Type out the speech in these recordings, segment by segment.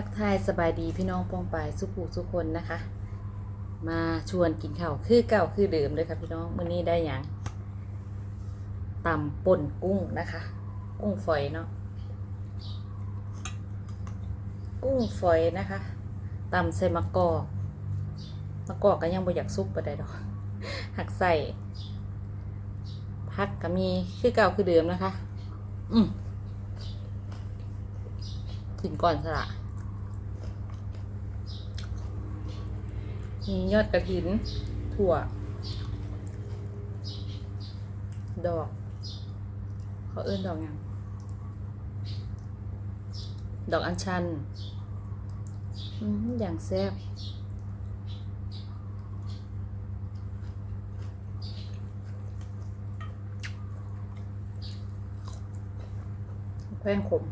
ทักทายสบายดีพี่น้องปองปายสุขูสุคนนะคะ มาชวนกินข้าวคือเก่าคือเดิมเลยค่ะพี่น้องมื้อนี้ได้อย่างตำป่นกุ้งนะคะ กุ้งฝอยเนาะกุ้งฝอยนะคะตำใส่มะกอกมะกอกก็ยังบ่อยากซุปปานใดดอกหักใส่ผักก็มีคือเก่าคือเดิมนะคะ อืมกินก่อนสละ มียอดกระถิน ถั่ว ดอก เขาเอื้นดอกอยังดอกอัญชัน อย่างแซ่บแป้งขม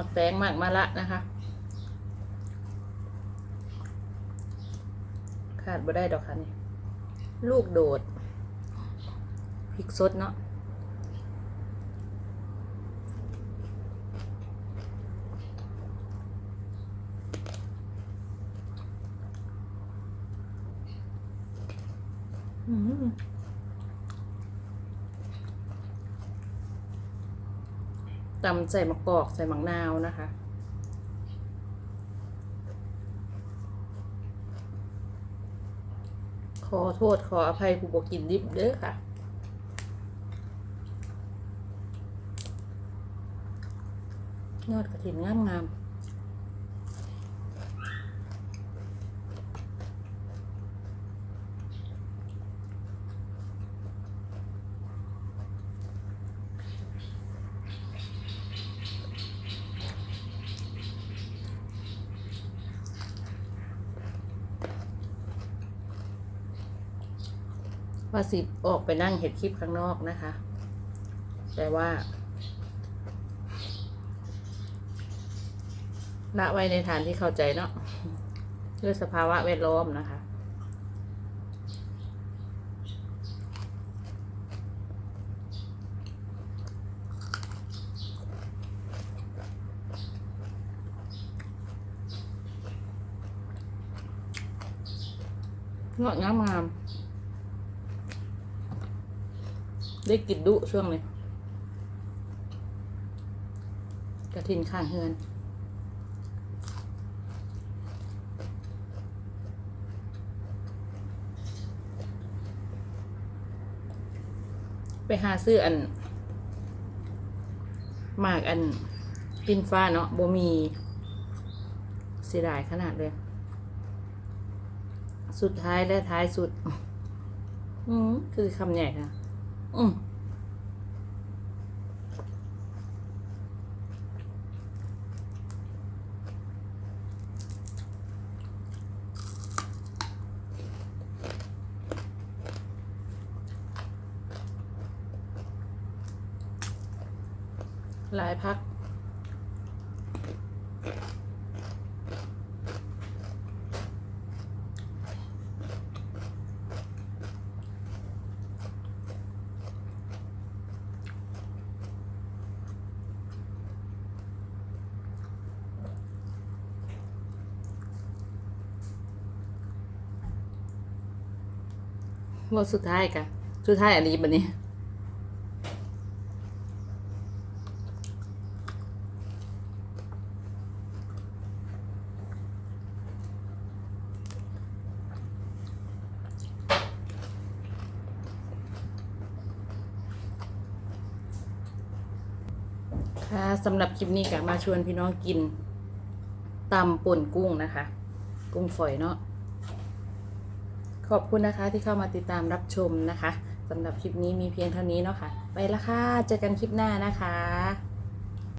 มักแตงมักมะละนะคะขาดบ่ได้ดอกค่ะนี่ลูกโดดพริกสดเนาะอืม ตำใส่มะกอกใส่มะนาวนะคะ ขอโทษขออภัยผู้บกินดิบเด้อค่ะยอดกระถิ่นงามๆ ว่าสิออกไปนั่งเห็ดคลิปข้างนอกนะคะ แต่ว่าละไว้ในฐานที่เข้าใจเนาะด้วยสภาวะแวดล้อมนะคะงอกงามงาม ได้กินดุช่วงนี้กระถินข้างเฮือนไปหาซื้ออันหมากอันปินฟ้าเนาะบ่มีเสียดายขนาดเลย สุดท้ายและท้ายสุด อืมคือคำใหญ่ค่ะ อืมหลายพัก รถสุดท้ายกะสุดท้ายอันนี้บันนี้ค่ะสำหรับคลิปนี้ก็มาชวนพี่น้องกินตำป่นกุ้งนะคะ กุ้งฝอยเนาะ ขอบคุณนะคะที่เข้ามาติดตามรับชมนะคะสำหรับคลิปนี้มีเพียงเท่านี้เนาะค่ะ ไปละค่ะ เจอกันคลิปหน้านะคะ